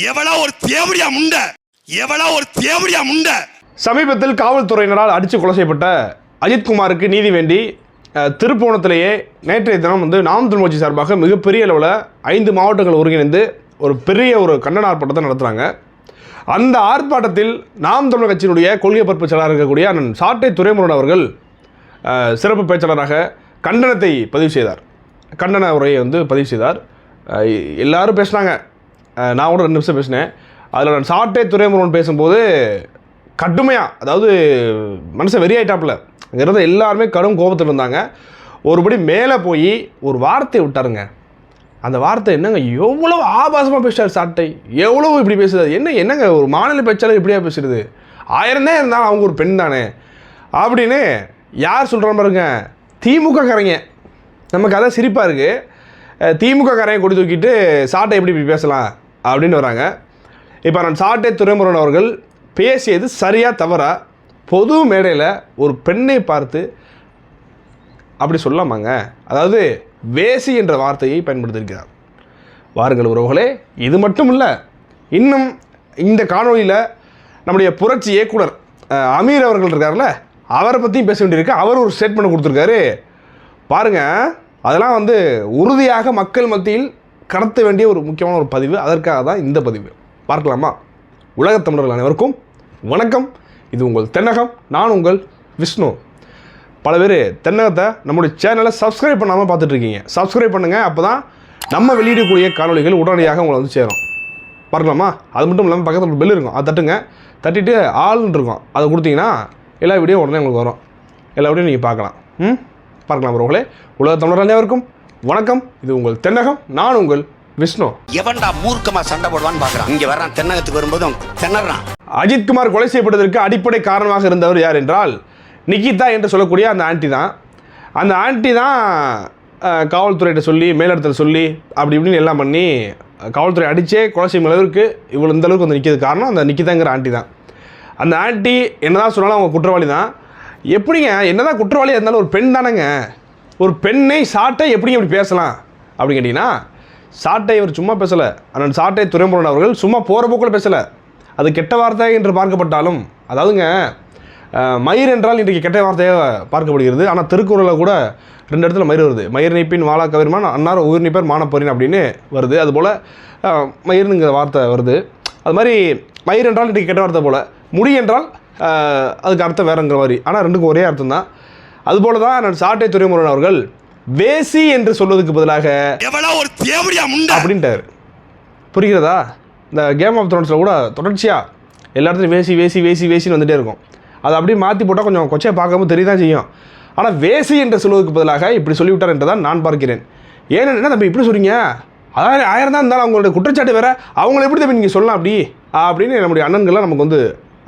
எவளா ஒரு தேவடியா முண்ட எவளா ஒரு தேவடியா முண்ட. சமீபத்தில் காவல்துறையினரால் அடித்து கொலை செய்யப்பட்ட அஜித்குமாருக்கு நீதி வேண்டி திருப்போணத்திலேயே நேற்றைய தினம் வந்து நாம் தமிழ் கட்சி சார்பாக மிகப்பெரிய அளவில் ஐந்து மாவட்டங்கள் ஒருங்கிணைந்து ஒரு பெரிய ஒரு கண்டன ஆர்ப்பாட்டத்தை நடத்துகிறாங்க அந்த ஆர்ப்பாட்டத்தில் நாம் தமிழர் கட்சியினுடைய கொள்கை பரப்பு செயலாளர் இருக்கக்கூடிய அண்ணன் சாட்டை துரைமுருகன் அவர்கள் சிறப்பு பேச்சாளராக கண்டனத்தை பதிவு செய்தார். கண்டன உரையை வந்து பதிவு செய்தார். எல்லாரும் பேசினாங்க. நான் கூட ரெண்டு நிமிஷம் பேசினேன். அதில் நான் சாட்டே துறைமுருகன் பேசும்போது கடுமையாக அதாவது மனுஷன் வெறியாயிட்டாப்புல. அங்கே இருந்த எல்லாருமே கடும் கோபத்தில் இருந்தாங்க. ஒருபடி மேலே போய் ஒரு வார்த்தையை விட்டாருங்க. அந்த வார்த்தை என்னங்க? எவ்வளோ ஆபாசமாக பேசுகிறார் சாட்டை. எவ்வளவு இப்படி பேசுறது என்ன என்னங்க ஒரு மாநில பேச்சாளர் இப்படியா பேசுறது? ஆயிரம் தான் இருந்தாலும் அவங்க ஒரு பெண் தானே. அப்படின்னு யார் சொல்கிற பாருங்க? திமுக காரங்க நமக்கு அதான் சிரிப்பாக இருக்குது திமுக காரங்க கொடி தூக்கிட்டு சாட்டை எப்படி இப்படி பேசலாம்? அப்படின்னு வராங்க. இப்போ நான் சாட்டை துரைமுருகன் அவர்கள் பேசியது சரியாக தவறா? பொது மேடையில் ஒரு பெண்ணை பார்த்து அப்படி சொல்லாமாங்க? அதாவது வேசி என்ற வார்த்தையை பயன்படுத்தியிருக்கிறார். வாருங்கள் உறவுகளே இது மட்டும் இல்லை இன்னும் இந்த காணொலியில் நம்முடைய புரட்சி இயக்குனர் அமீர் அவர்கள் இருக்கார்ல அவரை பற்றியும் பேச வேண்டியிருக்கு. அவர் ஒரு ஸ்டேட்மெண்ட் கொடுத்துருக்காரு. பாருங்கள் அதெல்லாம் வந்து உறுதியாக மக்கள் மத்தியில் கடத்த வேண்டிய ஒரு முக்கியமான ஒரு பதிவு. அதற்காக தான் இந்த பதிவு. பார்க்கலாமா? உலகத் தமிழர்கள் அனைவருக்கும் வணக்கம். இது உங்கள் தென்னகம் நான் உங்கள் விஷ்ணு. பல பேர் தென்னகத்தை நம்முடைய சேனலை சப்ஸ்கிரைப் பண்ணாமல் பார்த்துட்ருக்கீங்க. சப்ஸ்கிரைப் பண்ணுங்கள் அப்போ தான் நம்ம வெளியிடக்கூடிய காணொலிகள் உடனடியாக உங்களை வந்து சேரும். பார்க்கலாமா? அது மட்டும் இல்லாமல் பக்கத்தில் பெல் இருக்கும். அதை தட்டுங்க. தட்டிட்டு ஆள்னு இருக்கும். அதை கொடுத்தீங்கன்னா எல்லா வீடியோ உடனே உங்களுக்கு வரும். எல்லா வீடியோ நீங்கள் பார்க்கலாம். ம்? பார்க்கலாம் உங்களே உலக தமிழர் அனைவருக்கும் வணக்கம் இது உங்கள் தென்னகம் நான் உங்கள் விஷ்ணு. எவன்டா மூர்க்கமா சண்டை போடுவான்னு பாக்குறான்? இங்க வர்றான் தென்னகத்துக்கு வரும்போது திணறான். அஜித்குமார் கொலை செய்யப்பட்டதற்கு அடிப்படை காரணமாக இருந்தவர் யார் என்றால் நிகிதா என்று சொல்லக்கூடிய அந்த ஆண்டி தான். அந்த ஆண்டி தான் காவல்துறையிட்ட சொல்லி மேலிடத்தில் சொல்லி அப்படி இப்படின்னு எல்லாம் பண்ணி காவல்துறை அடித்தே கொலை செய்யும் அளவுக்கு இவ்வளோ இந்த அளவுக்கு வந்து நிற்கிறது காரணம் அந்த நிக்கிதாங்கிற ஆண்டி தான். அந்த ஆண்டி என்னதான் சொன்னாலும் அவங்க குற்றவாளி தான். எப்படிங்க என்னதான் குற்றவாளியாக இருந்தாலும் ஒரு பெண் தானேங்க. ஒரு பெண்ணை சாட்டை எப்படி அப்படி பேசலாம்? அப்படின்னு கேட்டிங்கன்னா சாட்டை இவர் சும்மா பேசலை. ஆனால் சாட்டை துறைமுருகன் அவர்கள் சும்மா போகிற போக்கில் பேசலை. அது கெட்ட வார்த்தை என்று பார்க்கப்பட்டாலும் அதாவதுங்க மயிர் என்றால் இன்றைக்கு கெட்ட வார்த்தையாக பார்க்கப்படுகிறது. ஆனால் திருக்குறளில் கூட ரெண்டு இடத்துல மயிர் வருது. மயிர் நீப்பின் வாழா கவிர்மான் அன்னார் உயிர் நீப்பர் மானப்பொறின் அப்படின்னு வருது. அதுபோல் மயிர்னுங்கிற வார்த்தை வருது. அது மாதிரி மயிர் என்றால் இன்றைக்கு கெட்ட வார்த்தை போல். முடி என்றால் அதுக்கு அர்த்தம் வேறுங்கிற மாதிரி. ஆனால் ரெண்டுக்கும் ஒரே அர்த்தம் தான் அதுபோல தான் நான் சாட்டை துறைமுருகன் அவர்கள் வேசி என்று சொல்வதற்கு பதிலாக அப்படின்ட்டார். புரிகிறதா? இந்த கேம் ஆஃப் த்ரோன்ஸில் கூட தொடர்ச்சியாக எல்லா இடத்துலையும் வேசி வேசி வேசி வேசின்னு வந்துட்டே இருக்கும். அதை அப்படியே மாற்றி போட்டால் கொஞ்சம் கொச்சையை பார்க்கும்போது தெரிய தான் செய்யும். ஆனால் வேசி என்று சொல்வதற்கு பதிலாக இப்படி சொல்லிவிட்டார் என்று தான் நான் பார்க்கிறேன். ஏன்னு தம்பி இப்படி சொல்றீங்க? அதாவது ஆயிரம் தான் இருந்தாலும் அவங்களுடைய குற்றச்சாட்டு வேற. அவங்கள எப்படி தம்பி நீங்கள் சொல்லலாம் அப்படி? அப்படின்னு நம்முடைய அண்ணன்கள்லாம் நமக்கு வந்து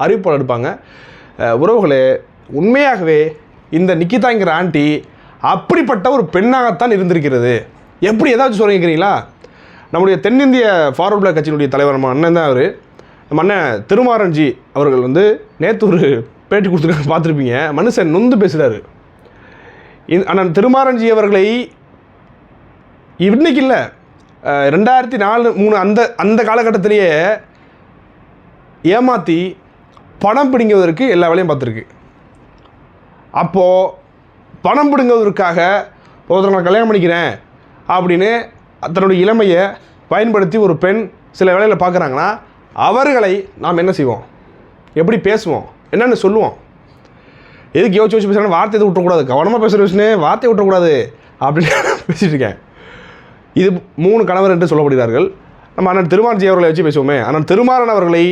அறிவிப்பால் எடுப்பாங்க. உறவுகளே உண்மையாகவே இந்த நிக்கிதாங்கிற ஆண்டி அப்படிப்பட்ட ஒரு பெண்ணாகத்தான் இருந்திருக்கிறது. எப்படி ஏதாச்சும் சொல்ல நம்முடைய தென்னிந்திய ஃபார்வர்ட் பிளாக் கட்சியினுடைய தலைவர் நம்ம அண்ணன் தான் அவர். நம்ம அண்ணன் திருமாரன்ஜி அவர்கள் வந்து நேற்று ஒரு பேட்டி கொடுத்துருக்காங்க பார்த்துருப்பீங்க. மனுஷன் நொந்து பேசுகிறாரு அண்ணன் திருமாரன்ஜி அவர்களை இன்னைக்கு இல்லை ரெண்டாயிரத்தி நாலு மூணு அந்த அந்த காலகட்டத்திலேயே ஏமாற்றி பணம் பிடிங்குவதற்கு எல்லா வேலையும் பார்த்துருக்கு. அப்போது பணம் பிடுங்குவதற்காக ஒருத்தர் நான் கல்யாணம் பண்ணிக்கிறேன் அப்படின்னு தன்னுடைய இளமையை பயன்படுத்தி ஒரு பெண் சில வேலையில் பார்க்குறாங்கன்னா அவர்களை நாம் என்ன செய்வோம்? எப்படி பேசுவோம்? என்னென்னு சொல்லுவோம். எதுக்கு யோசிச்சு யோசிச்சு பேசுகிறேன் வார்த்தை எது விட்டக்கூடாது கவனமாக பேசுகிற விஷயம் வார்த்தை விட்டக்கூடாது அப்படின்னு பேசிகிட்டு இருக்கேன். இது மூணு கணவர் என்று சொல்லப்படுகிறார்கள். நம்ம அண்ணன் திருமாரஞ்சி அவர்களை வச்சு பேசுவோமே. அண்ணன் திருமாறன் அவர்களை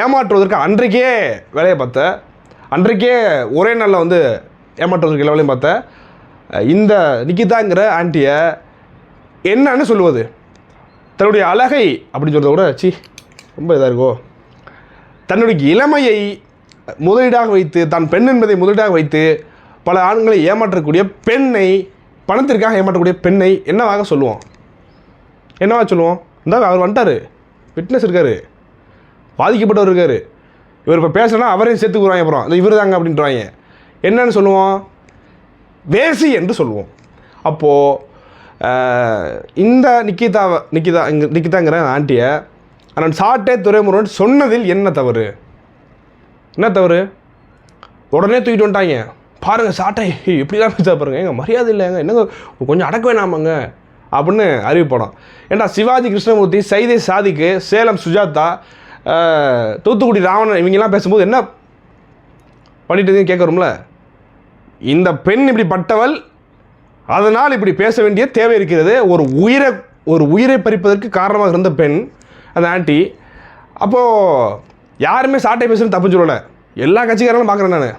ஏமாற்றுவதற்கு அன்றைக்கே வேலையை பார்த்த அன்றைக்கே ஒரே நாளில் வந்து ஏமாற்றுவதற்கு எல்லா பார்த்தேன் இந்த நிக்கிதாங்கிற ஆண்டியை என்னன்னு சொல்லுவது? தன்னுடைய அழகை அப்படின்னு சொல்கிறத கூட சி ரொம்ப இதாக இருக்கோ? தன்னுடைய இளமையை முதலீடாக வைத்து தான் பெண் என்பதை முதலீடாக வைத்து பல ஆண்களை ஏமாற்றக்கூடிய பெண்ணை பணத்திற்காக ஏமாற்றக்கூடிய பெண்ணை என்னவாக சொல்லுவோம் என்னவாக சொல்லுவோம் இந்த அவர் வந்துட்டார். ஃபிட்னஸ் இருக்கார். பாதிக்கப்பட்டவர் இருக்கார். இவர் இப்போ பேசுனா அவரையும் சேர்த்துக்குறாங்க அப்புறம். இந்த இவர் தாங்க அப்படின்றாங்க. என்னன்னு சொல்லுவோம்? வேசி என்று சொல்லுவோம். அப்போது இந்த நிக்கிதாவை நிக்கிதா இங்கே நிக்கிதாங்கிற ஆண்டியை அண்ணன் சாட்டை துறைமுருகன் சொன்னதில் என்ன தவறு? என்ன தவறு? உடனே தூக்கிட்டு வந்துட்டாங்க. பாருங்கள் சாட்டை எப்படிலாம் பேச பாருங்க. எங்கள் மரியாதை இல்லைங்க என்னங்க கொஞ்சம் அடக்க வேணாமாங்க. அப்படின்னு அறிவிப்படம் ஏன்டா சிவாஜி கிருஷ்ணமூர்த்தி சைதை சாதிக்கு சேலம் சுஜாதா தூத்துக்குடி ராவணன் இவங்கெல்லாம் பேசும்போது என்ன பண்ணிட்டு கேட்குறோம்ல? இந்த பெண் இப்படி பட்டவள் அதனால் இப்படி பேச வேண்டிய தேவை இருக்கிறது. ஒரு உயிரை ஒரு உயிரை பறிப்பதற்கு காரணமாக இருந்த பெண் அந்த ஆண்டி. அப்போது யாருமே சாட்டை பேசுகிறேன் தப்பு சொல்லலை. எல்லா கட்சிக்காரங்களும் பார்க்குறேன் நான்.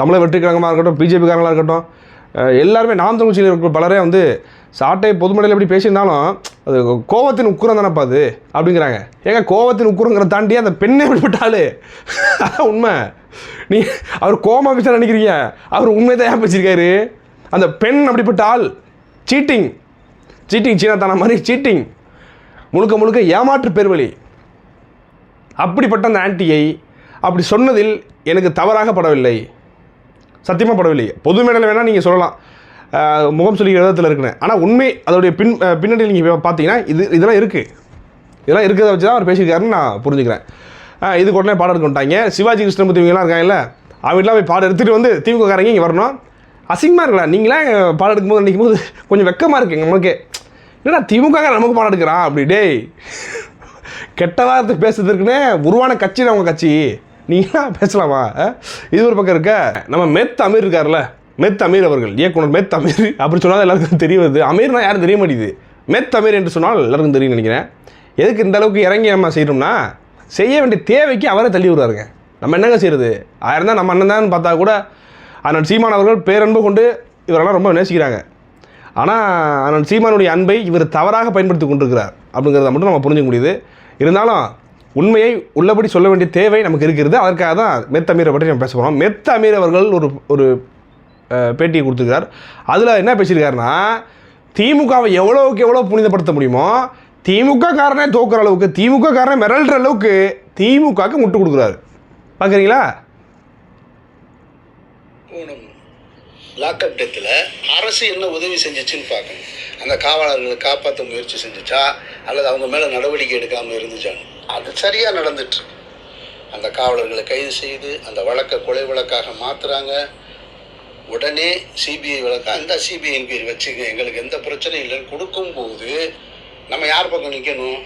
தமிழக வெற்றிக்காரங்களாக இருக்கட்டும் பிஜேபிக்காரங்களாக இருக்கட்டும் எல்லாருமே நாம் தமிழ்ச்சியில் இருக்கிற பலரே வந்து சாட்டை பொதுமடையில் எப்படி பேசியிருந்தாலும் அது கோவத்தின் உக்குரம் தானப்பா அது அப்படிங்கிறாங்க. ஏங்க கோவத்தின் உக்குரங்கிற தாண்டி அந்த பெண்ணே விட்டாலு அதான் உண்மை. நீ அவர் கோமா பேச நினைக்கிறீங்க. அவர் உண்மை தான் ஏன் பேசியிருக்காரு? அந்த பெண் அப்படிப்பட்ட ஆள் சீட்டிங் சீட்டிங் சீனா தான மாதிரி சீட்டிங் முழுக்க முழுக்க ஏமாற்று பேர்வழி. அப்படிப்பட்ட அந்த ஆன்ட்டியை அப்படி சொன்னதில் எனக்கு தவறாக படவில்லை. சத்தியமாக படவில்லை பொது மேடையில் வேணால் நீங்கள் சொல்லலாம். முகம் சொல்லி விதத்தில் இருக்குன்னு. ஆனால் உண்மை அதோடைய பின் அஹ், பின்னணியில் நீங்கள் பார்த்தீங்கன்னா இது இதெல்லாம் இருக்குது இதெல்லாம் இருக்கிறத வச்சு தான் அவர் பேசியிருக்காருன்னு நான் புரிஞ்சுக்கிறேன். இதுக்கு உடனே பாடம் எடுக்க சிவாஜி கிருஷ்ணமூர்த்தி இவங்கெல்லாம் இருக்காங்கல்ல அவங்களாம் போய் பாடம் எடுத்துகிட்டு வந்து திமுகக்காரங்க இங்கே வரணும். அசிங்கமாக இருக்கலாம் நீங்களாம் பாடம் எடுக்கும்போது நிற்கும் போது கொஞ்சம் வெக்கமாக இருக்குங்க நமக்கு என்னடா திமுக நமக்கு பாடம் எடுக்கிறான் அப்படி டேய். கெட்ட வார்த்தை பேசுறதுக்குன்னே உருவான கட்சி அவங்க கட்சி? நீங்களாம் பேசலாமா? இது ஒரு பக்கம் இருக்க? நம்ம மெத் அமீர் இருக்கார்ல? மெத் அமீர் அவர்கள். இயக்குனர் மெத் அமீர். அப்படி சொன்னால் எல்லாருக்கும் தெரிய வருது அமீர்னா யாரும் தெரிய மாட்டேங்குது? மெத் அமீர் என்று சொன்னால் எல்லாருக்கும் தெரியும் நினைக்கிறேன். எதுக்கு இந்த அளவுக்கு இறங்கி நம்ம செய்கிறோம்னா செய்ய வேண்டிய தேவைக்கு அவரை தள்ளி விடுறாருங்க. நம்ம என்னங்க செய்கிறது ஆயிரம் தான் நம்ம அண்ணன் தான் பார்த்தா கூட அண்ணன் சீமான் அவர்கள் பேரன்பு கொண்டு இவரெல்லாம் ரொம்ப நேசிக்கிறாங்க. ஆனால் அண்ணன் சீமானுடைய அன்பை இவர் தவறாக பயன்படுத்தி கொண்டிருக்கிறார். அப்படிங்கிறத மட்டும் நம்ம புரிஞ்சுக்க முடியுது. இருந்தாலும் உண்மையை உள்ளபடி சொல்ல வேண்டிய தேவை நமக்கு இருக்கிறது. அதற்காக தான் மெத் அமீரை பற்றி நம்ம பேச போகிறோம் மெத் அமீர் அவர்கள் ஒரு ஒரு பேட்டியை கொடுத்துருக்கார் அதில் என்ன பேசியிருக்காருன்னா திமுகவை எவ்வளோவுக்கு எவ்வளோ புனிதப்படுத்த முடியுமோ திமுக காரனே தோக்குற அளவுக்கு திமுக காரனே மிரள்ற அளவுக்கு திமுகவுக்கு முட்டு கொடுக்குறாரு. பார்க்குறீங்களா போகணும் லாக்அப் டெத்தில் அரசு என்ன உதவி செஞ்சிச்சுன்னு பார்க்கணும். அந்த காவலர்களை காப்பாற்ற முயற்சி செஞ்சுச்சா? அல்லது அவங்க மேலே நடவடிக்கை எடுக்காமல் இருந்துச்சான்னு. அது சரியாக நடந்துட்டுருக்கு அந்த காவலர்களை கைது செய்து அந்த வழக்கை கொலை வழக்காக மாற்றுறாங்க உடனே சிபிஐ வழக்கு அந்த சிபிஐ என்கொயரி வச்சுங்க எங்களுக்கு எந்த பிரச்சனையும் இல்லைன்னு கொடுக்கும்போது நம்ம யார் பக்கம் நிற்கணும்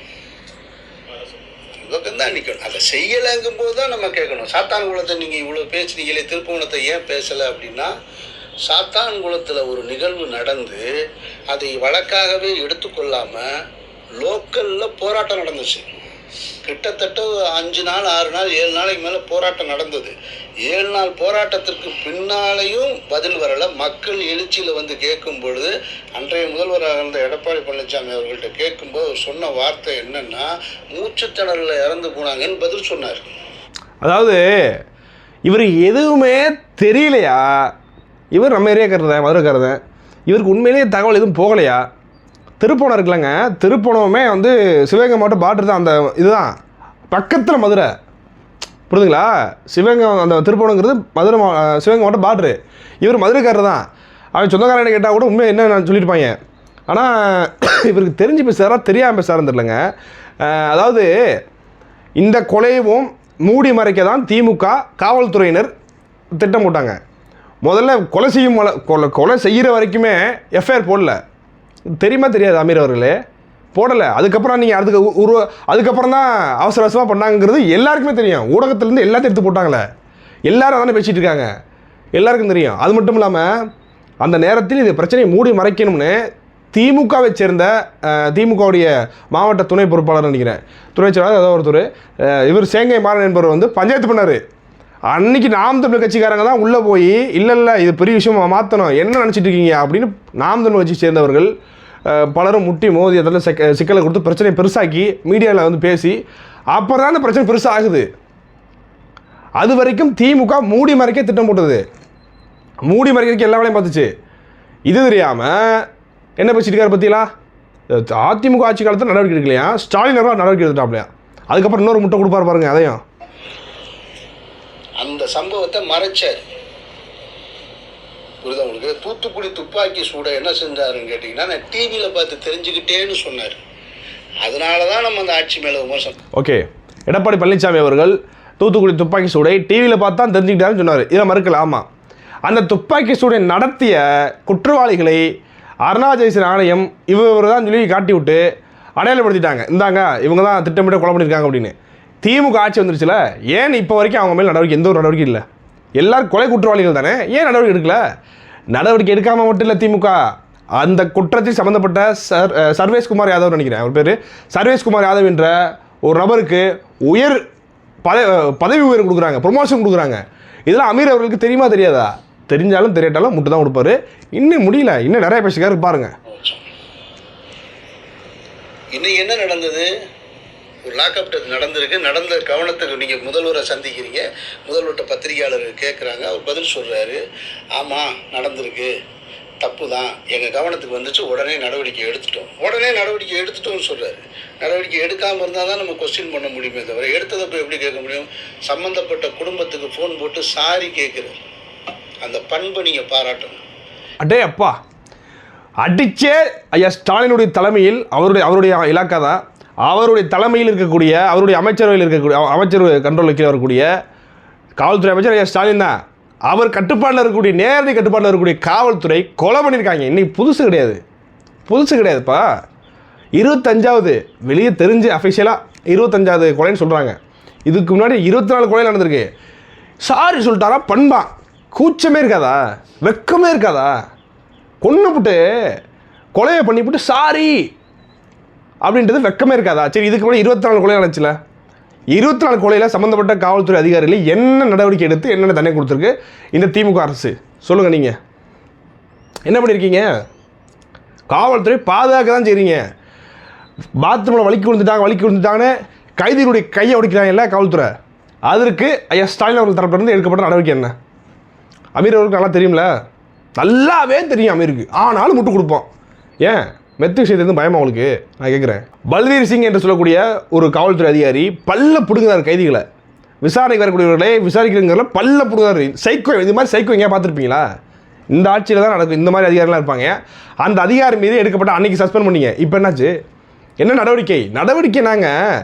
பக்கம் தான் நிற்கணும் அதை செய்யலைங்கும் போது தான் நம்ம கேட்கணும். சாத்தான் குளத்தை நீங்கள் இவ்வளோ பேசுனீங்களே திருப்புவனத்தை ஏன் பேசலை அப்படின்னா சாத்தான் குளத்தில் ஒரு நிகழ்வு நடந்து அதை வழக்காகவே எடுத்துக்கொள்ளாமல் லோக்கலில் போராட்டம் நடந்துச்சு. கிட்டத்தட்ட ஒரு அஞ்சு நாள் ஆறு நாள் ஏழு நாளைக்கு மேலே போராட்டம் நடந்தது. ஏழு நாள் போராட்டத்திற்கு பின்னாலேயும் பதில் வரலை. மக்கள் எழுச்சியில் வந்து கேட்கும் பொழுது அன்றைய முதல்வராக இருந்த எடப்பாடி பழனிசாமி அவர்கள்ட்ட கேட்கும்போது அவர் சொன்ன வார்த்தை என்னென்னா மூச்சுத்திணறில் இறந்து போனாங்கன்னு பதில் சொன்னார். அதாவது இவர் எதுவுமே தெரியலையா? இவர் நம்ம ஏரியாக்காரர் மதுரைக்காரர் இவருக்கு உண்மையிலேயே தகவல் எதுவும் போகலையா? திருப்பணம் இருக்குல்லங்க திருப்பணமே வந்து சிவகங்கை மாவட்டம் பார்டர் தான் அந்த இதுதான். பக்கத்தில் மதுரை. புரியுதுங்களா? சிவகங்கை அந்த திருப்பணங்கிறது மதுரை மா சிவகங்கை மாவட்டம் பார்டரு. இவர் மதுரைக்காரர் தான். அவன் சொந்தக்காரன் கேட்டால் கூட உண்மை என்ன நான் சொல்லியிருப்பாங்க. ஆனால் இவருக்கு தெரிஞ்சு பேசுகிறாரா தெரியாமல் பேசுகிறாருன்னு தெரிலங்க அதாவது இந்த கொலையவும் மூடி மறைக்க தான் திமுக காவல்துறையினர் திட்டம் போட்டாங்க. முதல்ல கொலை செய்யும் கொலை கொலை செய்கிற வரைக்குமே எஃப்ஐஆர் போடல. தெரியுமா தெரியாது அமீர் அவர்களே? போடலை. அதுக்கப்புறம் நீங்கள் அதுக்கு உ- உருவ அதுக்கப்புறம் தான் அவசர அவசரமாக பண்ணாங்கிறது எல்லாருக்குமே தெரியும். ஊடகத்துலேருந்து எல்லாத்தையும் எடுத்து போட்டாங்களே. எல்லாரும் தானே பேசிகிட்டு இருக்காங்க. எல்லாருக்கும் தெரியும். அது மட்டும் இல்லாமல் அந்த நேரத்தில் இது பிரச்சனையை மூடி மறைக்கணும்னு திமுகவை சேர்ந்த திமுகவுடைய மாவட்ட துணை பொறுப்பாளர் நினைக்கிறேன். துணை செயலாளர் ஏதோ ஒருத்தர் இவர் சேங்கை மாறன் என்பவர் வந்து பஞ்சாயத்து பண்ணார். அன்னைக்கு நாம் தமிழ் கட்சிக்காரங்க தான் உள்ளே போய் இல்லை இல்லை இது பெரிய விஷயம் மாற்றணும் என்ன நினச்சிட்டு இருக்கீங்க? அப்படின்னு நாம் தமிழ் கட்சி சேர்ந்தவர்கள் பலரும் முட்டி மோதி அதில் சிக்க சிக்கலை கொடுத்து பிரச்சனையை பெருசாக்கி மீடியாவில் வந்து பேசி அப்புறம் தான் அந்த பிரச்சனை பெருசாக ஆகுது அது வரைக்கும் திமுக மூடி மறைக்க திட்டம் போட்டது. மூடி மறைக்கிறதுக்கு எல்லா வேலையும் பார்த்துச்சு. இது தெரியாமல் என்ன பேசிட்டு இருக்காரு பத்தியலா அதிமுக ஆட்சி காலத்தில் நடவடிக்கை எடுக்கலையா? ஸ்டாலின் அவர்கள் நடவடிக்கை எடுத்துட்டாப்லையா? அதுக்கப்புறம் இன்னொரு முட்டை கொடுப்பாரு பாருங்க அதையும். அந்த சம்பவத்தை மறைச்சார். புரியுது உங்களுக்கு? தூத்துக்குடி துப்பாக்கி சூட என்ன செஞ்சாருன்னு கேட்டிங்கன்னா நான் டிவியில் பார்த்து தெரிஞ்சுக்கிட்டேன்னு சொன்னார். அதனால தான் நம்ம அந்த ஆட்சி மேலே விமர்சனம். ஓகே. எடப்பாடி பழனிசாமி அவர்கள் தூத்துக்குடி துப்பாக்கி சூடை டிவியில் பார்த்து தான் தெரிஞ்சுக்கிட்டாருன்னு சொன்னார். இதை மறுக்கல ஆமாம் அந்த துப்பாக்கி சூடை நடத்திய குற்றவாளிகளை அருணா ஆணையம் இவர் தான் சொல்லி காட்டி விட்டு அடையாளப்படுத்திட்டாங்க. இந்தாங்க இவங்க தான் திட்டமிட்ட கொலை பண்ணியிருக்காங்க அப்படின்னு. திமுக ஆட்சி வந்துருச்சுல? ஏன் இப்போ வரைக்கும் அவங்க மேல் நடவடிக்கை எந்த ஒரு நடவடிக்கை இல்லை? எல்லாரும் கொலை குற்றவாளிகள் தானே? ஏன் நடவடிக்கை எடுக்கல? நடவடிக்கை எடுக்காமல் மட்டும் இல்லை திமுக. அந்த குற்றத்தில் சம்மந்தப்பட்ட சர் சர்வேஷ்குமார் யாதவ் நினைக்கிறேன். அவர் பேர் சர்வேஷ்குமார் யாதவ் என்ற ஒரு நபருக்கு உயர் பத பதவி உயர்வு கொடுக்குறாங்க. ப்ரொமோஷன் கொடுக்குறாங்க. இதெல்லாம் அமீர் அவர்களுக்கு தெரியுமா தெரியாதா? தெரிஞ்சாலும் தெரியாட்டாலும் முட்டு தான் கொடுப்பாரு. இன்னும் முடியல. இன்னும் நிறைய பேசிக்காரு பாருங்க. இன்னும் என்ன நடந்தது? ஒரு லாக்அப் நடந்திருக்கு. நடந்த கவனத்துக்கு நீங்கள் முதல்வரை சந்திக்கிறீங்க. முதல்வர்கிட்ட பத்திரிகையாளர் கேட்குறாங்க அவர் பதில் சொல்கிறாரு ஆமாம் நடந்திருக்கு. தப்பு தான் எங்கள் கவனத்துக்கு வந்துச்சு. உடனே நடவடிக்கை எடுத்துட்டோம். உடனே நடவடிக்கை எடுத்துட்டோம்னு சொல்கிறாரு நடவடிக்கை எடுக்காமல் இருந்தால் தான் நம்ம கொஸ்டின் பண்ண முடியுமே தவிர எடுத்ததப்போ எப்படி கேட்க முடியும்? சம்மந்தப்பட்ட குடும்பத்துக்கு ஃபோன் போட்டு சாரி கேட்குறாரு. அந்த பண்பை நீங்கள் பாராட்டணும். அடே அப்பா. அடிச்சே ஐயா ஸ்டாலினுடைய தலைமையில் அவருடைய அவருடைய இலாக்கா தான். அவருடைய தலைமையில் இருக்கக்கூடிய அவருடைய அமைச்சரவையில் இருக்கக்கூடிய அமைச்சர் கண்ட்ரோலில் கீழே வரக்கூடிய காவல்துறை அமைச்சர் ஏ ஸ்டாலின் தான். அவர் கட்டுப்பாட்டில் இருக்கக்கூடிய நேரடி கட்டுப்பாட்டில் இருக்கக்கூடிய காவல்துறை கொலை பண்ணியிருக்காங்க. இன்னைக்கு புதுசு கிடையாது. புதுசு கிடையாதுப்பா. இருபத்தஞ்சாவது வெளியே தெரிஞ்சு அஃபிஷியலாக இருபத்தஞ்சாவது கொலைன்னு சொல்கிறாங்க இதுக்கு முன்னாடி இருபத்தி நாலு கொலை நடந்திருக்கு. சாரி சொல்லிட்டாரா? பண்பான் கூச்சமே இருக்காதா? வெக்கமே இருக்காதா? கொன்னுப்புட்டு கொலையை பண்ணிவிட்டு சாரி. அப்படின்றது வெக்கமே இருக்காதா? சரி இதுக்கு முன்னாடி இருபத்தி நாலு கொலை நடந்துச்சுல? இருபத்தி நாலு கொலையில் சம்மந்தப்பட்ட காவல்துறை அதிகாரிகள் என்ன நடவடிக்கை எடுத்து என்னென்ன தண்டனை கொடுத்துருக்கு? இந்த திமுக அரசு. சொல்லுங்கள் நீங்கள் என்ன பண்ணியிருக்கீங்க காவல்துறை பாதுகாக்க தான் செய்கிறீங்க பாத்ரூமில் வலிக்கு விழுந்துட்டாங்க வலிக்கு விழுந்துட்டாங்கன்னு கைதிகளுடைய கையை ஒடிக்கிறாங்கல்ல காவல்துறை. அதற்கு ஐயா ஸ்டாலின் அவர்கள் தரப்பிலிருந்து எடுக்கப்பட்ட நடவடிக்கை என்ன? அமீர் அவருக்கு நல்லா தெரியும்ல? நல்லாவே தெரியும் அமீருக்கு. ஆனாலும் முட்டு கொடுப்போம். ஏன்? மெத்து விஷயத்துலேருந்து பயமா உங்களுக்கு? நான் கேட்குறேன். பல்வீர் சிங் என்று சொல்லக்கூடிய ஒரு காவல்துறை அதிகாரி பல்ல பிடுங்குறாரு கைதிகளை. விசாரணைக்கு வரக்கூடியவர்களே விசாரிக்கிறவங்கள பல்ல பிடுங்குறாரு சைக்கோ இது மாதிரி சைக்கோ எங்கேயா பார்த்துருப்பீங்களா? இந்த ஆட்சியில் தான் நடக்கும். இந்த மாதிரி அதிகாரிலாம் இருப்பாங்க. அந்த அதிகாரி மீது எடுக்கப்பட்ட அன்னைக்கு சஸ்பெண்ட் பண்ணீங்க. இப்போ என்னாச்சு? என்ன நடவடிக்கை? நடவடிக்கை நாங்கள்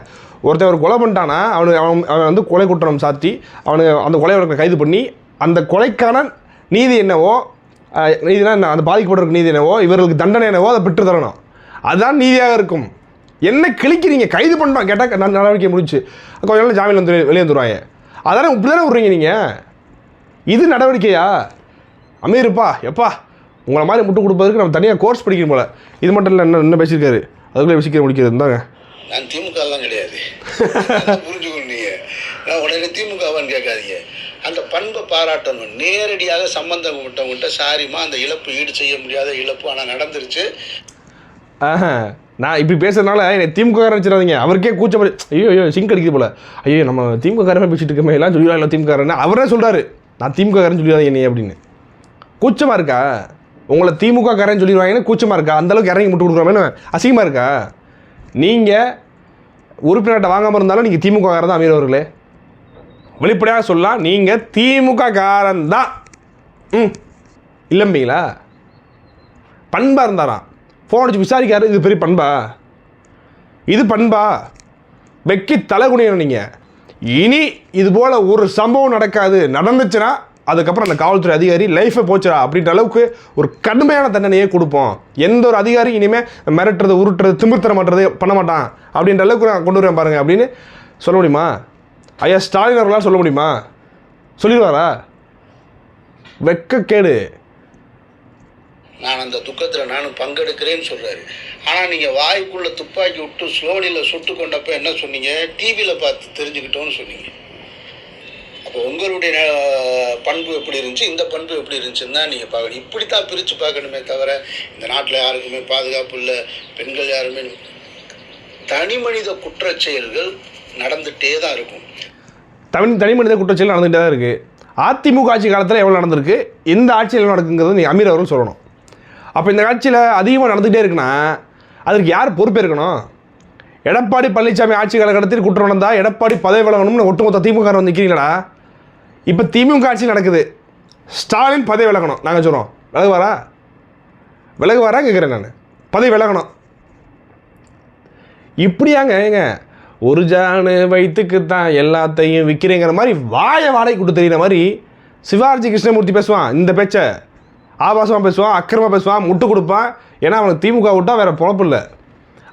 ஒருத்தன் ஒரு கொலை பண்ணிட்டானா? அவனுக்கு அவன் அவன் வந்து கொலை குற்றம் சாத்தி அவனுக்கு அந்த கொலை வழக்கை கைது பண்ணி அந்த கொலைக்கான நீதி என்னவோ நீதினா என்ன? அந்த பாதிக்கப்பட்டிருக்க நீதி என்னவோ இவர்களுக்கு தண்டனை என்னவோ அதை பெற்று தரணும். அதுதான் நீதியாக இருக்கும். என்ன கிழிக்கிறீங்க? கைது பண்ணிட்டோம். கேட்டால் நடவடிக்கை முடிச்சு கொஞ்ச நாள் ஜாமீன் வந்து வெளியே வந்துடுவாங்க அதானே இப்படி தானே விட்றீங்க நீங்கள் இது நடவடிக்கையா? அமீருப்பா எப்பா? உங்களை மாதிரி முட்டு கொடுப்பதற்கு நம்ம தனியாக கோர்ஸ் படிக்கணும் போல. இது மட்டும் இல்லை என்ன என்ன பேசியிருக்காரு? அதுக்குள்ளே சீக்கிரம் முடிக்கிறது இருந்தாங்க நான் திமுகலாம் கிடையாது. புரிஞ்சுக்கணும் நீங்க. நான் உடனே திமுகவான்னு கேட்காதீங்க. அந்த பண்பை பாராட்டணும். நேரடியாக சம்பந்தப்பட்டவங்கள்ட்ட சாரிம்மா அந்த இழப்பு ஈடு செய்ய முடியாத இழப்பு ஆனால் நடந்துருச்சு. நான் இப்படி பேசுறதுனால என்னை திமுக காரன் வச்சிடாதீங்க. அவருக்கே கூச்சம் ஐயோ ஐயோ சிங்க் அடிக்குது போல. ஐயோ நம்ம திமுக காரமே பேசிட்டு இருக்கமே எல்லாம் சொல்லிடுவாங்க திமுக காரன் அவரே சொல்கிறாரு நான் திமுக காரன் சொல்லிடாதீங்க என்னை அப்படின்னு. கூச்சமாக இருக்கா? உங்களை திமுக காரன் சொல்லிடுவாங்கன்னு கூச்சமாக இருக்கா? அந்த அளவுக்கு இறங்கி முட்டு கொடுக்குறோமேனு அசிங்கமாக இருக்கா? நீங்கள் உறுப்பினர்கிட்ட வாங்காமல் இருந்தாலும் நீங்கள் திமுக காரன் தான் அமீர் அவர்களே. வெளிப்படையாக சொல்லலாம் நீங்கள் திமுக காரன் தான் ம். இல்லம்பிங்களா? பண்பாக இருந்தாராம் ஃபோன் அடிச்சு விசாரிக்காரு இது பெரிய பண்பா? இது பண்பா? வெக்கி தலைகுனியணும் நீங்கள் இனி இது போல் ஒரு சம்பவம் நடக்காது. நடந்துச்சுன்னா அதுக்கப்புறம் அந்த காவல்துறை அதிகாரி லைஃபை போச்சுடா அப்படின்ற அளவுக்கு ஒரு கடுமையான தண்டனையே கொடுப்போம். எந்த ஒரு அதிகாரி இனிமேல் மிரட்டுறது உருட்டுறது திமிர்த்தர மாட்டுறது பண்ண மாட்டான். அப்படின்ற அளவுக்கு நான் கொண்டு வரேன் பாருங்கள் அப்படின்னு சொல்ல முடியுமா? ஐயா ஸ்டாலின் அவர்களால் சொல்ல முடியுமா? சொல்லிடுவாரா? வெக்கக்கேடு நான் அந்த துக்கத்தில் நானும் பங்கெடுக்கிறேன்னு சொல்கிறாரு ஆனால் நீங்கள் வாய்க்குள்ளே துப்பாக்கி விட்டு ஸ்லோனியில் சுட்டு கொண்டப்போ என்ன சொன்னீங்க? டிவியில் பார்த்து தெரிஞ்சுக்கிட்டோன்னு சொன்னீங்க. அப்போ உங்களுடைய பண்பு எப்படி இருந்துச்சு? இந்த பண்பு எப்படி இருந்துச்சுன்னு தான் நீங்கள் பார்க்கணும். இப்படி தான் பிரித்து பார்க்கணுமே தவிர இந்த நாட்டில் யாருக்குமே பாதுகாப்பு இல்லை பெண்கள் யாருமே தனி மனித குற்றச்செயல்கள் நடந்துகிட்டே தான் இருக்கும். தமிழ் தனி மனித குற்றச்செயல் நடந்துகிட்டே தான் இருக்குது அதிமுக ஆட்சி காலத்தில் எவ்வளோ நடந்திருக்கு? எந்த ஆட்சியில் எவ்வளோ நடக்குங்கிறது நீ அமீர் அவர்கள் சொல்லணும். அப்போ இந்த ஆட்சியில் அதிகமாக நடந்துகிட்டே இருக்குன்னா அதுக்கு யார் பொறுப்பேற்கணும் எடப்பாடி பழனிசாமி ஆட்சி காலகட்டத்தில் குற்றம் நடந்தால் எடப்பாடி பதவி விலகணும்னு ஒட்டுமொத்த திமுக வந்து நிற்கிறீங்களா இப்போ திமுக ஆட்சி நடக்குது. ஸ்டாலின் பதவி விலகணும். நாங்கள் சொல்கிறோம் விலகுவாரா விலகுவாரா கேட்குறேன் நான். பதவி விலகணும். இப்படியாங்க ஏங்க? ஒரு ஜானு வயிற்றுக்கு தான் எல்லாத்தையும் விற்கிறேங்கிற மாதிரி வாயை வாடகை கொடுத்து தெரியுற மாதிரி சிவாஜி கிருஷ்ணமூர்த்தி பேசுவான். இந்த பேச்சை. ஆபாசமாக பேசுவான் அக்கிரமா பேசுவான் முட்டு கொடுப்பான். ஏன்னா அவனுக்கு திமுக விட்டால் வேறு பொழப்பு இல்லை.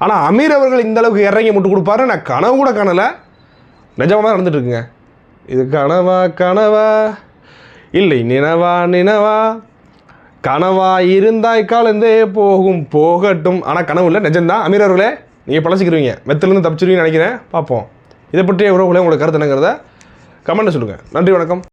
ஆனால் அமீர் அவர்கள் இந்த அளவுக்கு இறங்கி முட்டு கொடுப்பாரு நான் கனவு கூட காணலை. நிஜமாக தான் நடந்துட்டு இருக்குங்க. இது கனவா கனவா? இல்லை நினவா நினவா? கனவா இருந்தாய் காலந்தே போகும் போகட்டும். ஆனால் கனவு இல்லை நிஜம்தான். அமீர் அவர்களே நீங்கள் பழச்சிக்கிருவீங்க மெத்திலேருந்து தப்பிச்சிருவீங்கன்னு நினைக்கிறேன். பார்ப்போம். இதை பற்றிய உறவுகளை உங்களுக்கு கருத்து என்னங்கிறத கமெண்ட்டை சொல்லுங்கள் நன்றி வணக்கம்.